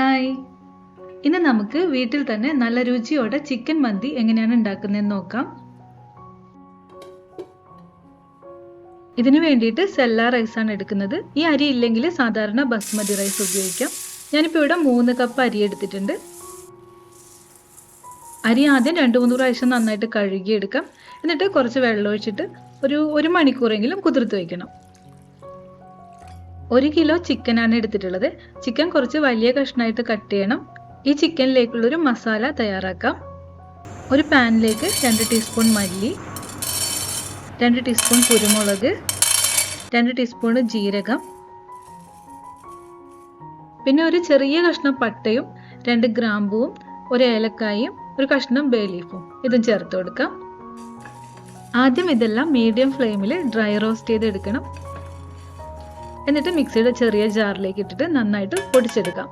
Hi. ഇന്ന് നമുക്ക് വീട്ടിൽ തന്നെ നല്ല രുചിയോടെ ചിക്കൻ മന്തി എങ്ങനെയാണ് ഉണ്ടാക്കുന്നതെന്ന് നോക്കാം. ഇതിനു വേണ്ടിയിട്ട് സെല്ല ആണ് എടുക്കുന്നത്. ഈ അരി ഇല്ലെങ്കിൽ സാധാരണ ബസ്മതി റൈസ് ഉപയോഗിക്കാം. ഞാനിപ്പോൾ ഇവിടെ മൂന്ന് കപ്പ് അരി എടുത്തിട്ടുണ്ട്. അരി ആദ്യം രണ്ട് മൂന്ന് പ്രാവശ്യം നന്നായിട്ട് കഴുകിയെടുക്കാം. എന്നിട്ട് കുറച്ച് വെള്ളം ഒഴിച്ചിട്ട് ഒരു ഒരു മണിക്കൂറെങ്കിലും കുതിർത്ത് വയ്ക്കണം ഒരു കിലോ ചിക്കൻ ആണ് എടുത്തിട്ടുള്ളത്. ചിക്കൻ കുറച്ച് വലിയ കഷ്ണമായിട്ട് കട്ട് ചെയ്യണം. ഈ ചിക്കനിലേക്കുള്ളൊരു മസാല തയ്യാറാക്കാം. ഒരു പാനിലേക്ക് രണ്ട് ടീസ്പൂൺ മല്ലി രണ്ട് ടീസ്പൂൺ കുരുമുളക് രണ്ട് ടീസ്പൂൺ ജീരകം പിന്നെ ഒരു ചെറിയ കഷ്ണം പട്ടയും രണ്ട് ഗ്രാമ്പുവും ഒരു ഏലക്കായും ഒരു കഷ്ണം ബേ ലീഫും. ഇതും ചേർത്ത് കൊടുക്കാം. ആദ്യം ഇതെല്ലാം മീഡിയം ഫ്ലെയിമിൽ ഡ്രൈ റോസ്റ്റ് ചെയ്തെടുക്കണം. എന്നിട്ട് മിക്സിയുടെ ചെറിയ ജാറിലേക്ക് ഇട്ടിട്ട് നന്നായിട്ട് പൊടിച്ചെടുക്കാം.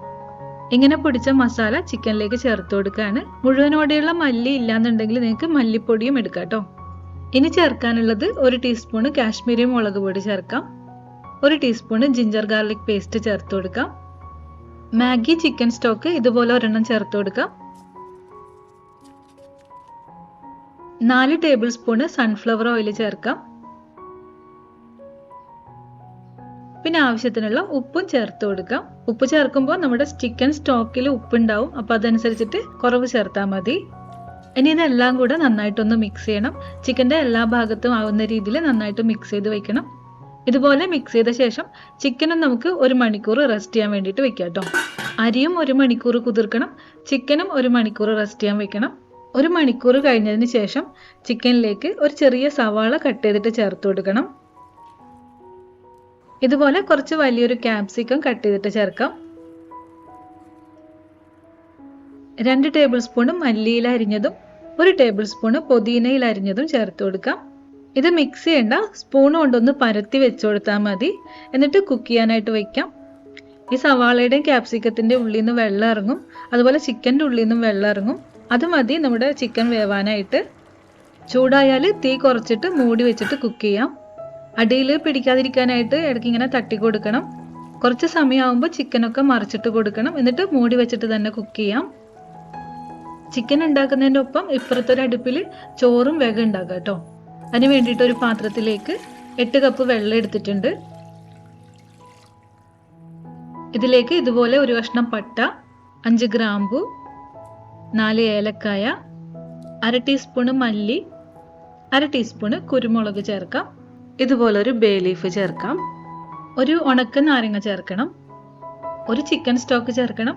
ഇങ്ങനെ പൊടിച്ച മസാല ചിക്കനിലേക്ക് ചേർത്ത് കൊടുക്കുകയാണ് മുഴുവനോടെയുള്ള മല്ലി ഇല്ലാന്നുണ്ടെങ്കിൽ നിങ്ങൾക്ക് മല്ലിപ്പൊടിയും എടുക്കാം കേട്ടോ. ഇനി ചേർക്കാനുള്ളത് ഒരു ടീസ്പൂണ് കാശ്മീരി മുളക് പൊടി ചേർക്കാം. ഒരു ടീസ്പൂണ് ജിഞ്ചർ ഗാർലിക് പേസ്റ്റ് ചേർത്ത് കൊടുക്കാം. മാഗി ചിക്കൻ സ്റ്റോക്ക് ഇതുപോലെ ഒരെണ്ണം ചേർത്ത് കൊടുക്കാം. നാല് ടേബിൾ സ്പൂണ് സൺഫ്ലവർ ഓയിൽ ചേർക്കാം. പിന്നെ ആവശ്യത്തിനുള്ള ഉപ്പും ചേർത്ത് കൊടുക്കാം. ഉപ്പ് ചേർക്കുമ്പോൾ നമ്മുടെ ചിക്കൻ സ്റ്റോക്കിൽ ഉപ്പുണ്ടാവും. അപ്പോൾ അതനുസരിച്ചിട്ട് കുറവ് ചേർത്താൽ മതി. ഇനി ഇതെല്ലാം കൂടെ നന്നായിട്ടൊന്ന് മിക്സ് ചെയ്യണം. ചിക്കന്റെ എല്ലാ ഭാഗത്തും ആവുന്ന രീതിയിൽ നന്നായിട്ട് മിക്സ് ചെയ്ത് വെക്കണം. ഇതുപോലെ മിക്സ് ചെയ്ത ശേഷം ചിക്കനും നമുക്ക് ഒരു മണിക്കൂർ റെസ്റ്റ് ചെയ്യാൻ വേണ്ടിയിട്ട് വെക്കാം കേട്ടോ അരിയും ഒരു മണിക്കൂർ കുതിർക്കണം. ചിക്കനും ഒരു മണിക്കൂർ റെസ്റ്റ് ചെയ്യാൻ വെക്കണം. ഒരു മണിക്കൂർ കഴിഞ്ഞതിന് ശേഷം ചിക്കനിലേക്ക് ഒരു ചെറിയ സവാള കട്ട് ചെയ്തിട്ട് ചേർത്ത് കൊടുക്കണം. ഇതുപോലെ കുറച്ച് വലിയൊരു ക്യാപ്സിക്കം കട്ട് ചെയ്തിട്ട് ചേർക്കാം. രണ്ട് ടേബിൾ സ്പൂണ് മല്ലിയില അരിഞ്ഞതും ഒരു ടേബിൾ സ്പൂണ് പുതിനയിൽ അരിഞ്ഞതും ചേർത്ത് കൊടുക്കാം. ഇത് മിക്സ് ചെയ്യേണ്ട സ്പൂൺ കൊണ്ടൊന്ന് പരത്തി വെച്ചു കൊടുത്താൽ മതി. എന്നിട്ട് കുക്ക് ചെയ്യാനായിട്ട് വെക്കാം. ഈ സവാളയുടെയും ക്യാപ്സിക്കത്തിന്റെ ഉള്ളിൽ നിന്ന് വെള്ളം ഇറങ്ങും. അതുപോലെ ചിക്കന്റെ ഉള്ളിൽ നിന്നും വെള്ളം ഇറങ്ങും. അത് മതി നമ്മുടെ ചിക്കൻ വേവാനായിട്ട്. ചൂടായാൽ തീ കുറച്ചിട്ട് മൂടി വെച്ചിട്ട് കുക്ക് ചെയ്യാം. അടിയിൽ പിടിക്കാതിരിക്കാനായിട്ട് ഇടയ്ക്ക് ഇങ്ങനെ തട്ടി കൊടുക്കണം. കുറച്ച് സമയമാകുമ്പോൾ ചിക്കനൊക്കെ മറിച്ചിട്ട് കൊടുക്കണം. എന്നിട്ട് മൂടി വെച്ചിട്ട് തന്നെ കുക്ക് ചെയ്യാം. ചിക്കൻ ഉണ്ടാക്കുന്നതിന്റെ ഒപ്പം ഇപ്പുറത്തെ ഒരു അടുപ്പിൽ ചോറും വേഗം ഉണ്ടാക്കുക കേട്ടോ. അതിന് വേണ്ടിയിട്ട് ഒരു പാത്രത്തിലേക്ക് എട്ട് കപ്പ് വെള്ളം എടുത്തിട്ടുണ്ട്. ഇതിലേക്ക് ഇതുപോലെ ഒരു കഷ്ണം പട്ട അഞ്ച് ഗ്രാമ്പു നാല് ഏലക്കായ അര ടീസ്പൂണ് മല്ലി അര ടീസ്പൂണ് കുരുമുളക് ചേർക്കാം. ഇതുപോലെ ഒരു ബേ ലീഫ് ചേർക്കാം. ഒരു ഉണക്ക നാരങ്ങ ചേർക്കണം. ഒരു ചിക്കൻ സ്റ്റോക്ക് ചേർക്കണം.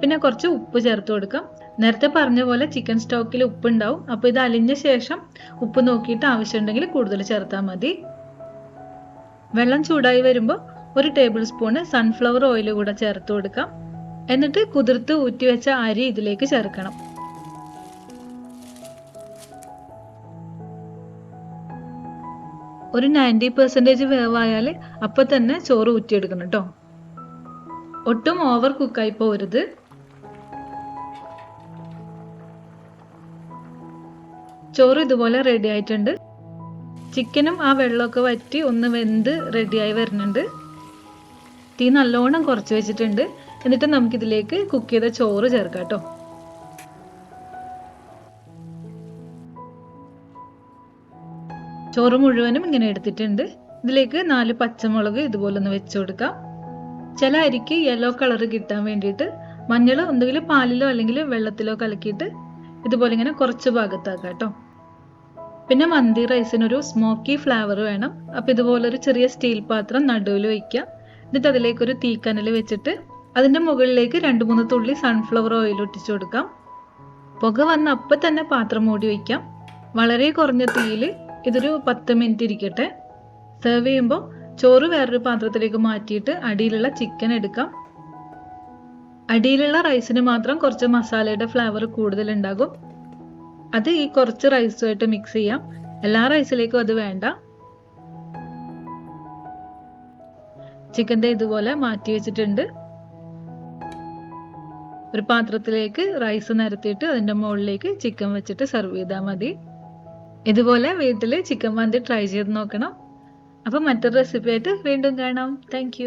പിന്നെ കുറച്ച് ഉപ്പ് ചേർത്ത് കൊടുക്കാം. നേരത്തെ പറഞ്ഞ പോലെ ചിക്കൻ സ്റ്റോക്കിൽ ഉപ്പ് ഉണ്ടാവും അപ്പോൾ ഇത് അലിഞ്ഞ ശേഷം ഉപ്പ് നോക്കിയിട്ട് ആവശ്യമുണ്ടെങ്കിൽ കൂടുതൽ ചേർത്താൽ മതി. വെള്ളം ചൂടായി വരുമ്പോൾ ഒരു ടേബിൾ സ്പൂണ് സൺഫ്ലവർ ഓയിൽ കൂടെ ചേർത്ത് കൊടുക്കാം. എന്നിട്ട് കുതിർത്ത് ഊറ്റി വെച്ച അരി ഇതിലേക്ക് ചേർക്കണം. ഒരു നയന്റി പെർസെന്റേജ് വേവായാൽ അപ്പം തന്നെ ചോറ് ഊറ്റിയെടുക്കണം കേട്ടോ ഒട്ടും ഓവർ കുക്കായി പോരുത്. ചോറ് ഇതുപോലെ റെഡി ആയിട്ടുണ്ട്. ചിക്കനും ആ വെള്ളമൊക്കെ വറ്റി ഒന്ന് വെന്ത് റെഡിയായി വരുന്നുണ്ട്. തീ നല്ലോണം കുറച്ച് വെച്ചിട്ടുണ്ട്. എന്നിട്ട് നമുക്കിതിലേക്ക് കുക്ക് ചെയ്ത ചോറ് ചേർക്കാം കേട്ടോ ചോറ് മുഴുവനും ഇങ്ങനെ എടുത്തിട്ടുണ്ട്. ഇതിലേക്ക് നാല് പച്ചമുളക് ഇതുപോലെ ഒന്ന് വെച്ചു കൊടുക്കാം. ചില അരിക്ക് യെല്ലോ കളർ കിട്ടാൻ വേണ്ടിയിട്ട് മഞ്ഞൾ ഒന്നുകിൽ പാലിലോ അല്ലെങ്കിൽ വെള്ളത്തിലോ കലക്കിയിട്ട് ഇതുപോലെ ഇങ്ങനെ കുറച്ച് ഭാഗത്താക്കാം കേട്ടോ. പിന്നെ മന്തി റൈസിനൊരു സ്മോക്കി ഫ്ലേവർ വേണം. അപ്പോൾ ഇതുപോലെ ഒരു ചെറിയ സ്റ്റീൽ പാത്രം നടുവിൽ വയ്ക്കുക എന്നിട്ട് അതിലേക്ക് ഒരു തീക്കനൽ വെച്ചിട്ട് അതിന്റെ മുകളിലേക്ക് രണ്ട് മൂന്ന് തുള്ളി സൺഫ്ലവർ ഓയിൽ ഒട്ടിച്ചു കൊടുക്കാം. പുക വന്ന അപ്പം തന്നെ പാത്രം മൂടി വയ്ക്കാം വളരെ കുറഞ്ഞ തീയിൽ ഇതൊരു പത്ത് മിനിറ്റ് ഇരിക്കട്ടെ. സെർവ് ചെയ്യുമ്പോൾ ചോറ് വേറൊരു പാത്രത്തിലേക്ക് മാറ്റിയിട്ട് അടിയിലുള്ള ചിക്കൻ എടുക്കാം. അടിയിലുള്ള റൈസിന് മാത്രം കുറച്ച് മസാലയുടെ ഫ്ലേവർ കൂടുതൽ ഉണ്ടാകും അത് ഈ കുറച്ച് റൈസുമായിട്ട് മിക്സ് ചെയ്യാം. എല്ലാ റൈസിലേക്കും അത് വേണ്ട. ചിക്കന്റെ ഇതുപോലെ മാറ്റി വെച്ചിട്ടുണ്ട്. ഒരു പാത്രത്തിലേക്ക് റൈസ് നിരത്തിയിട്ട് അതിന്റെ മുകളിലേക്ക് ചിക്കൻ വെച്ചിട്ട് സെർവ് ചെയ്താൽ മതി. ഇതുപോലെ വീട്ടിൽ ചിക്കൻ മന്തി ട്രൈ ചെയ്ത് നോക്കണം. അപ്പം മറ്റൊരു റെസിപ്പി ആയിട്ട് വീണ്ടും കാണാം. താങ്ക്